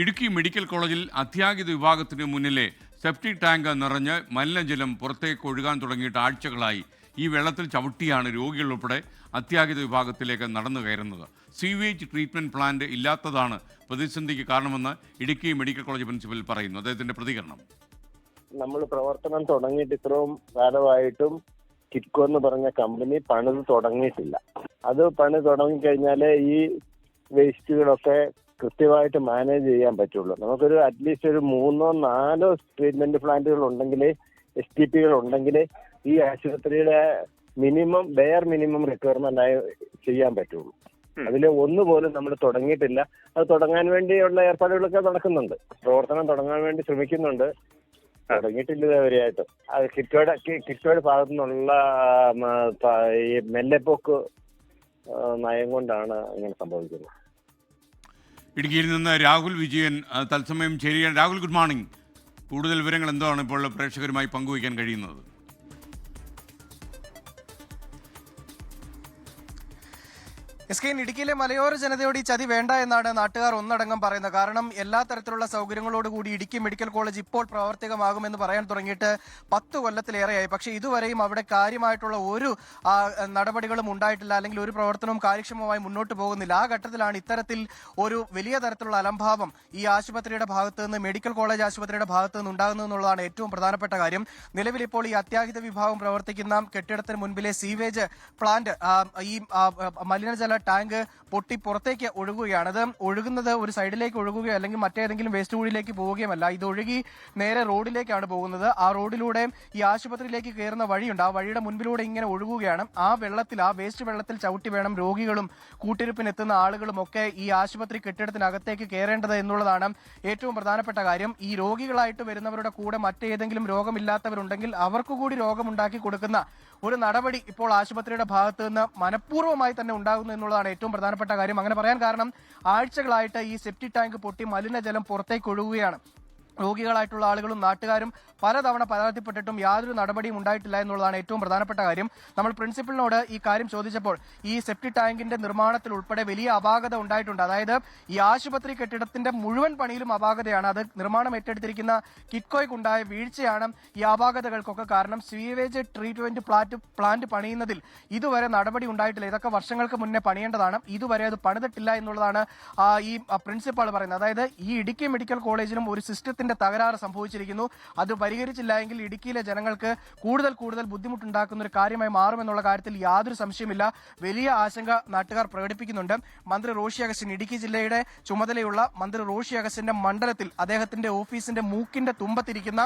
Idukki medical കോളേജിൽ അത്യാഹിത വിഭാഗത്തിന് മുന്നിലെ സെപ്റ്റിക് ടാങ്ക് നിറഞ്ഞ് മലിനജലം പുറത്തേക്ക് ഒഴുകാൻ തുടങ്ങിയിട്ട് ആഴ്ചകളായി ഈ വെള്ളത്തിൽ ചവിട്ടിയാണ് രോഗികൾ ഉൾപ്പെടെ അത്യാഹിത വിഭാഗത്തിലേക്ക് നടന്നു കയറുന്നത്. സീവേജ് ട്രീറ്റ്മെന്റ് പ്ലാന്റ് ഇല്ലാത്തതാണ് പ്രതിസന്ധിക്ക് കാരണമെന്ന് ഇടുക്കി മെഡിക്കൽ കോളേജ് പ്രിൻസിപ്പൽ പറയുന്നു. അദ്ദേഹത്തിന്റെ പ്രതികരണം. നമ്മൾ പ്രവർത്തനം തുടങ്ങിയിട്ട് ഇത്രയും കാലമായിട്ടും കിറ്റ്കോ എന്ന് പറഞ്ഞ കമ്പനി പണിത് തുടങ്ങിയിട്ടില്ല. അത് പണി തുടങ്ങിക്കഴിഞ്ഞാൽ ഈ വേസ്റ്റുകളൊക്കെ കൃത്യമായിട്ട് മാനേജ് ചെയ്യാൻ പറ്റുള്ളൂ. നമുക്കൊരു അറ്റ്ലീസ്റ്റ് ഒരു മൂന്നോ നാലോ ട്രീറ്റ്മെന്റ് പ്ലാന്റുകൾ ഉണ്ടെങ്കിൽ എസ് ടി പികൾ ഉണ്ടെങ്കിൽ ഈ ആശുപത്രിയുടെ മിനിമം ബെയർ മിനിമം റിക്വയർമെന്റ് ആയി ചെയ്യാൻ പറ്റുള്ളൂ. അതിൽ ഒന്നുപോലും നമ്മൾ തുടങ്ങിയിട്ടില്ല. അത് തുടങ്ങാൻ വേണ്ടിയുള്ള ഏർപ്പാടുകളൊക്കെ നടക്കുന്നുണ്ട്. പ്രവർത്തനം തുടങ്ങാൻ വേണ്ടി ശ്രമിക്കുന്നുണ്ട്. തുടങ്ങിയിട്ടില്ല ഇതുവരെയായിട്ട്. അത് കിറ്റോയുടെ കിറ്റോട് കിറ്റോയുടെ ഭാഗത്തു നിന്നുള്ള ഈ മെല്ലെപ്പോക്ക് നയം കൊണ്ടാണ് ഇങ്ങനെ സംഭവിക്കുന്നത്. ഇടുക്കിയിൽ നിന്ന് രാഹുൽ വിജയൻ തത്സമയം ചേരുകയാണ്. രാഹുൽ ഗുഡ് മോർണിംഗ് കൂടുതൽ വിവരങ്ങൾ എന്താണ് ഇപ്പോൾ പ്രേക്ഷകരുമായി പങ്കുവയ്ക്കാൻ കഴിയുന്നത്? എസ് കെ ഇടുക്കിയിലെ മലയോര ജനതയോട് ഈ ചതി വേണ്ട എന്നാണ് നാട്ടുകാർ ഒന്നടങ്കം പറയുന്നത്. കാരണം എല്ലാ തരത്തിലുള്ള സൗകര്യങ്ങളോടുകൂടി ഇടുക്കി മെഡിക്കൽ കോളേജ് ഇപ്പോൾ പ്രാവർത്തികമാകുമെന്ന് പറയാൻ തുടങ്ങിയിട്ട് പത്ത് കൊല്ലത്തിലേറെയായി. പക്ഷെ ഇതുവരെയും അവിടെ കാര്യമായിട്ടുള്ള ഒരു നടപടികളും ഉണ്ടായിട്ടില്ല. അല്ലെങ്കിൽ ഒരു പ്രവർത്തനവും കാര്യക്ഷമമായി മുന്നോട്ട് പോകുന്നില്ല. ആ ഘട്ടത്തിലാണ് ഇത്തരത്തിൽ ഒരു വലിയ തരത്തിലുള്ള അലംഭാവം ഈ ആശുപത്രിയുടെ ഭാഗത്ത് നിന്ന് മെഡിക്കൽ കോളേജ് ആശുപത്രിയുടെ ഭാഗത്ത് നിന്ന് ഉണ്ടാകുന്നതെന്നുള്ളതാണ് ഏറ്റവും പ്രധാനപ്പെട്ട കാര്യം. നിലവിൽ ഇപ്പോൾ ഈ അത്യാഹിത വിഭാഗം പ്രവർത്തിക്കുന്ന കെട്ടിടത്തിന് മുൻപിലെ സീവേജ് പ്ലാന്റ് ഈ ആ, മലിനജല ടാങ്ക് പൊട്ടി പുറത്തേക്ക് ഒഴുകുകയാണ്. അത് ഒഴുകുന്നത് ഒരു സൈഡിലേക്ക് ഒഴുകുകയോ അല്ലെങ്കിൽ മറ്റേതെങ്കിലും വേസ്റ്റ് കുഴിയിലേക്ക് പോവുകയുമല്ല. ഇത് ഒഴുകി നേരെ റോഡിലേക്കാണ് പോകുന്നത്. ആ റോഡിലൂടെ ഈ ആശുപത്രിയിലേക്ക് കയറുന്ന വഴിയുണ്ട്. ആ വഴിയുടെ മുൻപിലൂടെ ഇങ്ങനെ ഒഴുകുകയാണ്. ആ വെള്ളത്തിൽ ആ വേസ്റ്റ് വെള്ളത്തിൽ ചവിട്ടി വേണം രോഗികളും കൂട്ടിരിപ്പിനെത്തുന്ന ആളുകളും ഒക്കെ ഈ ആശുപത്രി കെട്ടിടത്തിനകത്തേക്ക് കയറേണ്ടത് എന്നുള്ളതാണ് ഏറ്റവും പ്രധാനപ്പെട്ട കാര്യം. ഈ രോഗികളായിട്ട് വരുന്നവരുടെ കൂടെ മറ്റേതെങ്കിലും രോഗമില്ലാത്തവരുണ്ടെങ്കിൽ അവർക്ക് കൂടി രോഗമുണ്ടാക്കി കൊടുക്കുന്ന ഒരു നടപടി ഇപ്പോൾ ആശുപത്രിയുടെ ഭാഗത്ത് നിന്ന് മനഃപൂർവമായി തന്നെ ഉണ്ടാകുന്നു എന്നുള്ളതാണ് ഏറ്റവും പ്രധാനപ്പെട്ട കാര്യം. അങ്ങനെ പറയാൻ കാരണം ആഴ്ചകളായിട്ട് ഈ സെപ്റ്റി ടാങ്ക് പൊട്ടി മലിനജലം പുറത്തേക്ക് ഒഴുകുകയാണ്. രോഗികളായിട്ടുള്ള ആളുകളും നാട്ടുകാരും പലതവണ പരാതിപ്പെട്ടിട്ടും യാതൊരു നടപടിയും ഉണ്ടായിട്ടില്ല എന്നുള്ളതാണ് ഏറ്റവും പ്രധാനപ്പെട്ട കാര്യം. നമ്മൾ പ്രിൻസിപ്പലിനോട് ഈ കാര്യം ചോദിച്ചപ്പോൾ ഈ സെപ്റ്റി ടാങ്കിന്റെ നിർമ്മാണത്തിൽ ഉൾപ്പെടെ വലിയ അപാകത ഉണ്ടായിട്ടുണ്ട്. അതായത് ഈ ആശുപത്രി കെട്ടിടത്തിന്റെ മുഴുവൻ പണിയിലും അപാകതയാണ്. അത് നിർമ്മാണം ഏറ്റെടുത്തിരിക്കുന്ന കിറ്റ്കോയ്ക്കുണ്ടായ വീഴ്ചയാണ് ഈ അപാകതകൾക്കൊക്കെ കാരണം. സ്വീവേജ് ട്രീറ്റ്മെന്റ് പ്ലാന്റ് പ്ലാന്റ് പണിയുന്നതിൽ ഇതുവരെ നടപടി ഉണ്ടായിട്ടില്ല. ഇതൊക്കെ വർഷങ്ങൾക്ക് മുന്നേ പണിയേണ്ടതാണ്. ഇതുവരെ അത് പണിതിട്ടില്ല എന്നുള്ളതാണ് ഈ പ്രിൻസിപ്പാൾ പറയുന്നത്. അതായത് ഈ ഇടുക്കി മെഡിക്കൽ കോളേജിലും ഒരു സിസ്റ്റത്തിന്റെ തകരാറ് സംഭവിച്ചിരിക്കുന്നു. അത് പരിഹരിച്ചില്ല എങ്കിൽ ഇടുക്കിയിലെ ജനങ്ങൾക്ക് കൂടുതൽ കൂടുതൽ ബുദ്ധിമുട്ടുണ്ടാക്കുന്ന ഒരു കാര്യമായി മാറുമെന്നുള്ള കാര്യത്തിൽ യാതൊരു സംശയമില്ല വലിയ ആശങ്ക നാട്ടുകാർ പ്രകടിപ്പിക്കുന്നുണ്ട്. മന്ത്രി റോഷി അഗസ്റ്റിൻ ഇടുക്കി ജില്ലയുടെ ചുമതലയുള്ള മന്ത്രി റോഷി അഗസ്റ്റിന്റെ മണ്ഡലത്തിൽ അദ്ദേഹത്തിന്റെ ഓഫീസിന്റെ മൂക്കിന്റെ തുമ്പത്തിരിക്കുന്ന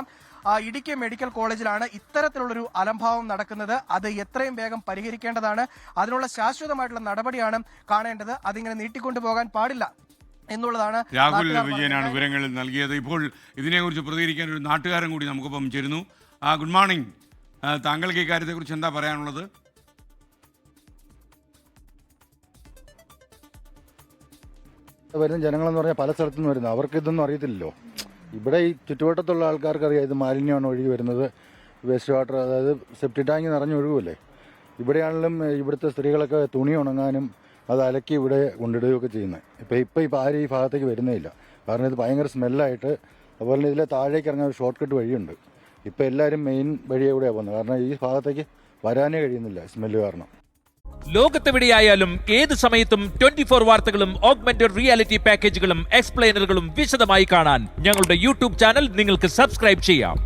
ഇടുക്കി മെഡിക്കൽ കോളേജിലാണ് ഇത്തരത്തിലുള്ളൊരു അലംഭാവം നടക്കുന്നത്. അത് എത്രയും വേഗം പരിഹരിക്കേണ്ടതാണ്. അതിനുള്ള ശാശ്വതമായിട്ടുള്ള നടപടിയാണ് കാണേണ്ടത്. അതിങ്ങനെ നീട്ടിക്കൊണ്ടുപോകാൻ പാടില്ല. എന്നുള്ളതാണ് രാഹുൽ വിജയനാണ്. വിവരങ്ങൾ നൽകിയത്. ഇപ്പോൾ ഇതിനെക്കുറിച്ച് പ്രതികരിക്കാൻ ഒരു നാട്ടുകാരൻ കൂടി നമുക്കിപ്പം ചേരുന്നു. ആ ഗുഡ് മോർണിംഗ്. താങ്കൾക്ക് ഇക്കാര്യത്തെക്കുറിച്ച് കാര്യത്തെക്കുറിച്ച് എന്താ പറയാനുള്ളത്? വരുന്ന ജനങ്ങളെന്ന് പറഞ്ഞാൽ പല സ്ഥലത്തു നിന്ന് വരുന്നത്. അവർക്ക് ഇതൊന്നും അറിയത്തില്ലല്ലോ. ഇവിടെ ഈ ചുറ്റുവട്ടത്തുള്ള ആൾക്കാർക്ക് അറിയാം ഇത് മാലിന്യമാണ് ഒഴുകി വരുന്നത്. വേസ്റ്റ് വാട്ടർ അതായത് സെപ്റ്റി ടാങ്ക് നിറഞ്ഞൊഴുകുമല്ലേ? ഇവിടെയാണെങ്കിലും ഇവിടുത്തെ സ്ത്രീകളൊക്കെ തുണി ഉണങ്ങാനും അത് അലക്കി ഇവിടെ കൊണ്ടിടുകയൊക്കെ ചെയ്യുന്നത്. ഇപ്പം ഇപ്പം ഇപ്പം ആരും ഈ ഭാഗത്തേക്ക് വരുന്നേ ഇല്ല കാരണം ഇത് ഭയങ്കര സ്മെല്ലായിട്ട് അതുപോലെ തന്നെ ഇതിലെ താഴേക്ക് ഇറങ്ങാൻ ഒരു ഷോർട്ട് കട്ട് വഴിയുണ്ട്. ഇപ്പം എല്ലാവരും മെയിൻ വഴിയെ കൂടെയാണ് പോകുന്നത്. കാരണം ഈ ഭാഗത്തേക്ക് വരാനേ കഴിയുന്നില്ല സ്മെല്ല് കാരണം. ലോകത്തെവിടെയായാലും ഏത് സമയത്തും ട്വന്റി ഫോർ വാർത്തകളും ഓഗ്മെന്റഡ് റിയാലിറ്റി പാക്കേജുകളും എക്സ്പ്ലെയിനറുകളും വിശദമായി കാണാൻ ഞങ്ങളുടെ യൂട്യൂബ് ചാനൽ നിങ്ങൾക്ക് സബ്സ്ക്രൈബ് ചെയ്യാം.